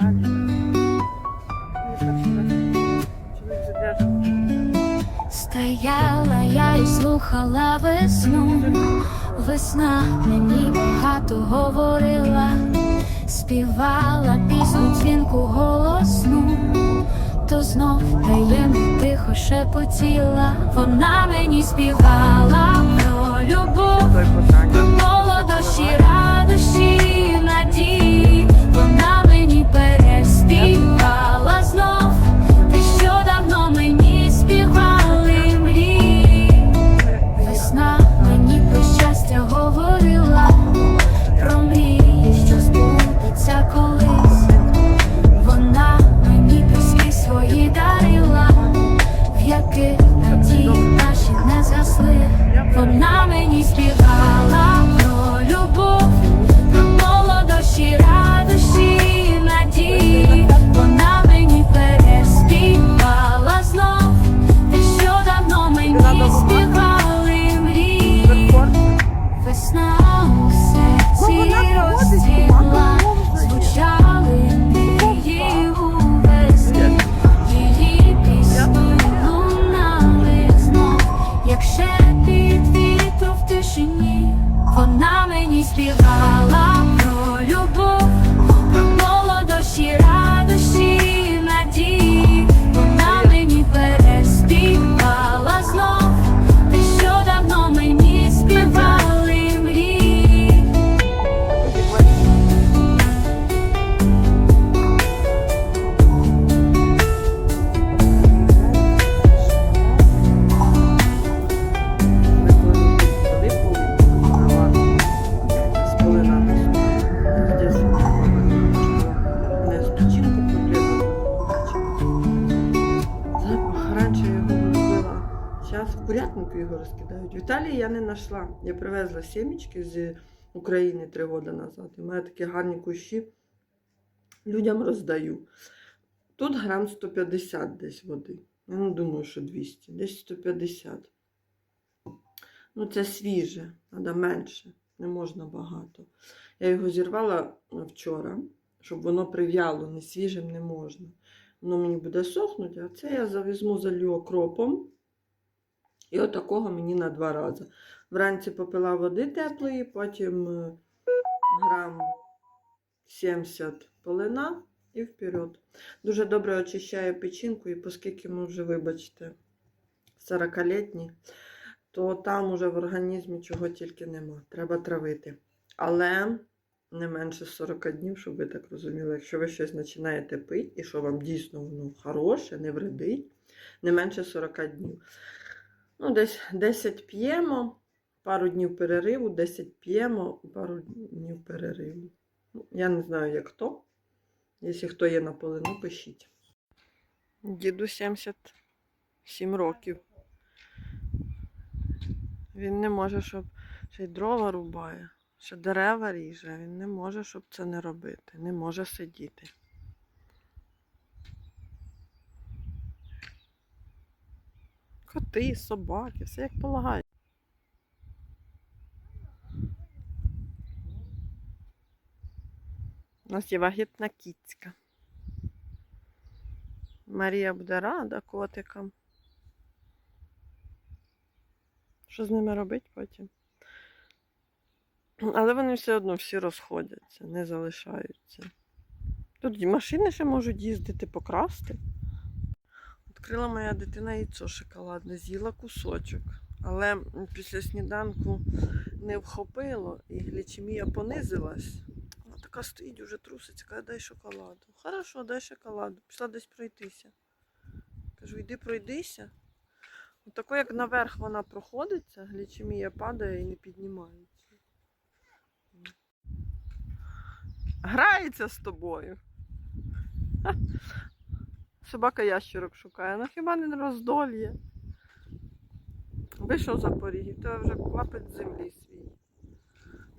далі. Стояла я і слухала весну, весна мені багато говорила, співала пісню дзвінку голосну, то знов таємно тихо шепотіла, вона мені співала про любов. Молодощі, радощі, надії, вона Італії я не знайшла. Я привезла сімечки з України три роки назад. І мене такі гарні кущі. Людям роздаю. Тут грам 150 десь води. Я не думаю, що 200, десь 150. Ну, це свіже, треба менше, не можна багато. Я його зірвала вчора, щоб воно прив'яло, не свіжим не можна. Воно мені буде сохнути, а це я завізьму залью окропом. І отакого мені на два рази. Вранці попила води теплої, потім е, грам 70 полина і вперед. Дуже добре очищає печінку, і оскільки ми вже, вибачте, 40-літні, то там уже в організмі чого тільки нема. Треба травити. Але не менше 40 днів, щоб ви так розуміли, якщо ви щось починаєте пити, і що вам дійсно воно хороше, не вредить, не менше 40 днів. Ну, десь 10 п'ємо, пару днів перериву, 10 п'ємо, пару днів перериву. Ну, Я не знаю, як хто. Якщо хто є на полину, пишіть. Діду 77 років. Він не може, щоб ще й дрова рубає, ще дерева ріже. Він не може, щоб це не робити. Не може сидіти. Коти, собаки, все як полагає. У нас є вагітна кіцька. Марія буде рада котикам. Що з ними робити потім? Але вони все одно всі розходяться, не залишаються. Тут машини ще можуть їздити, покрасти. Відкрила моя дитина яйцо шоколадне, з'їла кусочок. Але після сніданку не вхопило і глічемія понизилась. Вона така стоїть, уже труситься, каже, дай шоколаду. Хорошо, дай шоколаду. Пішла десь пройтися. Кажу, йди пройдися. Отако, як наверх вона проходиться, глічемія падає і не піднімається. Грається з тобою. Собака ящерок шукає. Ну хіба не роздольє? Вийшов за поріг, тебе вже клапець землі свій.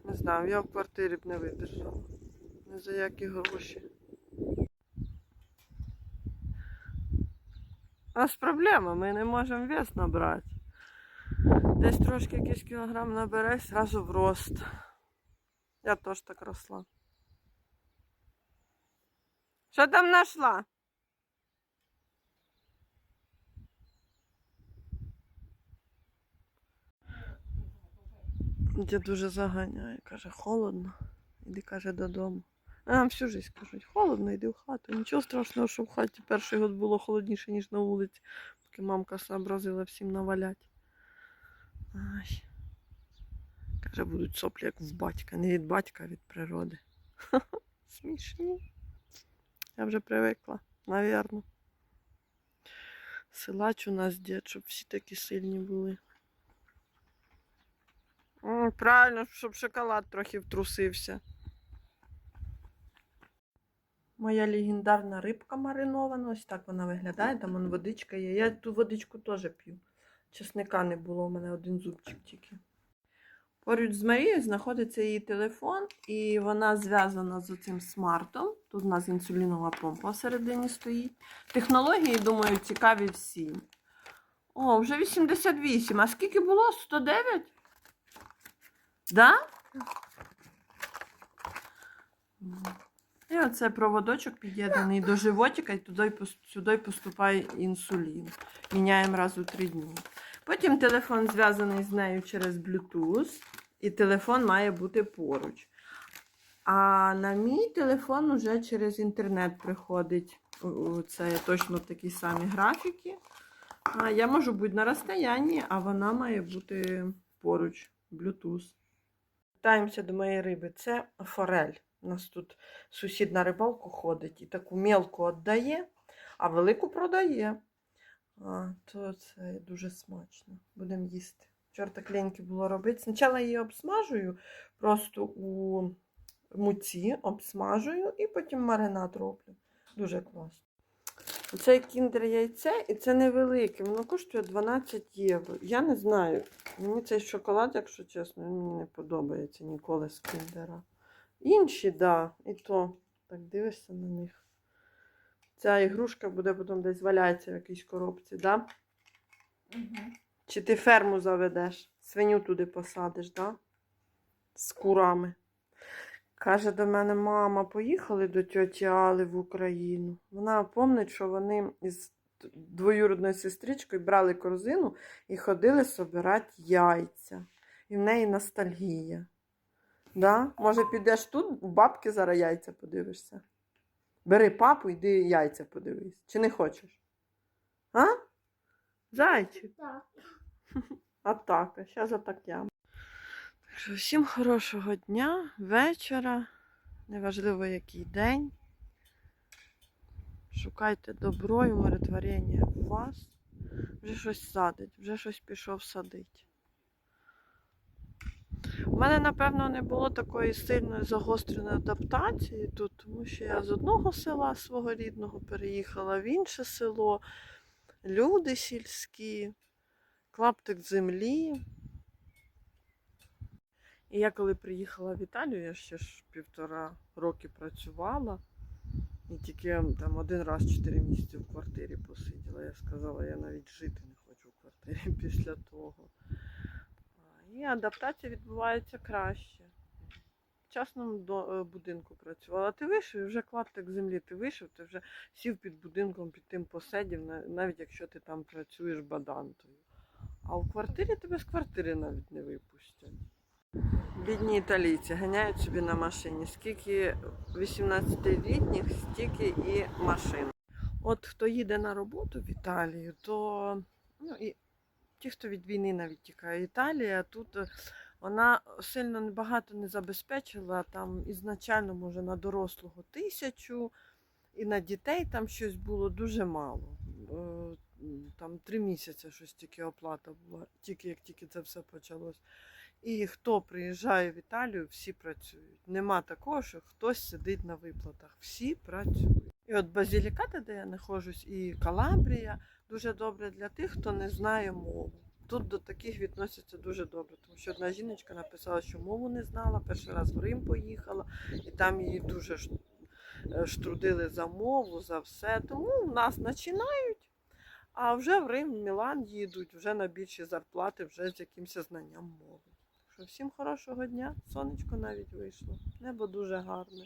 Не знаю, я в квартирі б не видержала. Не за які гроші. У нас проблема, ми не можемо вес набрати. Десь трошки якийсь кілограм набере, зразу в рост. Я теж так росла. Що там знайшла? Дід дуже заганяє, каже, холодно. Іди, каже, додому. А нам всю жизнь кажуть, холодно, йди в хату. Нічого страшного, що в хаті перший год було холодніше, ніж на вулиці, поки мамка сообразила всім навалять. Каже, будуть соплі, як в батька. Не від батька, а від природи. Смішні. Я вже привикла, навірно. Силач у нас дід, щоб всі такі сильні були. Правильно, щоб шоколад трохи втрусився. Моя легендарна рибка маринована, ось так вона виглядає, там вон водичка є. Я ту водичку теж п'ю. Чесника не було, у мене один зубчик тільки. Поруч з Марією знаходиться її телефон, і вона зв'язана з цим смартом. Тут у нас інсулінова помпа всередині стоїть. Технології, думаю, цікаві всім. О, вже 88. А скільки було? 109? Да? І оце проводочок під'єднаний до животика, і туди, сюди поступає інсулін. Міняємо раз у три дні. Потім телефон зв'язаний з нею через Bluetooth, і телефон має бути поруч. А на мій телефон вже через інтернет приходить. Це точно такі самі графіки. Я можу бути на розстоянні, а вона має бути поруч. Bluetooth. Вертаємося до моєї риби. Це форель. У нас тут сусід на рибалку ходить і таку мелку віддає, а велику продає. А, то це дуже смачно. Будемо їсти. Вчора так леньки було робити. Спочатку її обсмажую просто у муці, обсмажую і потім маринад роблю. Дуже класно. Це кіндер яйце, і це невелике. Воно коштує 12 євро. Я не знаю. Мені цей шоколад, якщо чесно, мені не подобається ніколи з кіндера. Інші, так, да, і то. Так дивишся на них. Ця ігрушка буде потім десь валяється в якійсь коробці, да? Чи ти ферму заведеш, свиню туди посадиш, да? З курами. Каже до мене, мама, поїхали до тьоті Али в Україну. Вона пам'ятає, що вони із двоюродною сестричкою брали корзину і ходили собирати яйця. І в неї ностальгія. Да? Може, підеш тут, у бабки зараз яйця подивишся. Бери папу, йди яйця подивись. Чи не хочеш? А? Зайчик. Так. Атака. Зараз атакям. Що всім хорошого дня, вечора. Неважливо, який день. Шукайте добро і умиротворення в вас. Вже щось садить, вже щось пішов садить. У мене, напевно, не було такої сильної загостреної адаптації тут, тому що я з одного села свого рідного переїхала в інше село, люди сільські, клаптик землі. І я коли приїхала в Італію, я ще ж півтора роки працювала. І тільки там один раз 4 місяці в квартирі посиділа. Я сказала, я навіть жити не хочу в квартирі після того. І адаптація відбувається краще. В частному е, будинку працювала. Ти вийшов, і вже клаптик землі, ти вийшов, ти вже сів під будинком, під тим посидів, навіть якщо ти там працюєш бадантою. А в квартирі тебе з квартири навіть не випустять. Бідні італійці ганяють собі на машині. Скільки 18-літніх, стільки і машин. От хто їде на роботу в Італію, то ну, і ті, хто від війни навіть тікає. Італія тут е, вона сильно багато не забезпечила. Там ізначально, може, на дорослого тисячу, і на дітей там щось було дуже мало. Е, Там три місяці щось тільки оплата була, тільки як тільки це все почалось. І хто приїжджає в Італію, всі працюють. Нема такого, що хтось сидить на виплатах. Всі працюють. І от Базіліката, де я знаходжусь, і Калабрія дуже добре для тих, хто не знає мову. Тут до таких відносяться дуже добре, тому що одна жіночка написала, що мову не знала, перший раз в Рим поїхала, і там її дуже е, штрудили за мову, за все. Тому в нас починають, а вже в Рим, в Мілан їдуть, вже на більші зарплати, вже з якимось знанням мови. Всім хорошого дня. Сонечко навіть вийшло. Небо дуже гарне.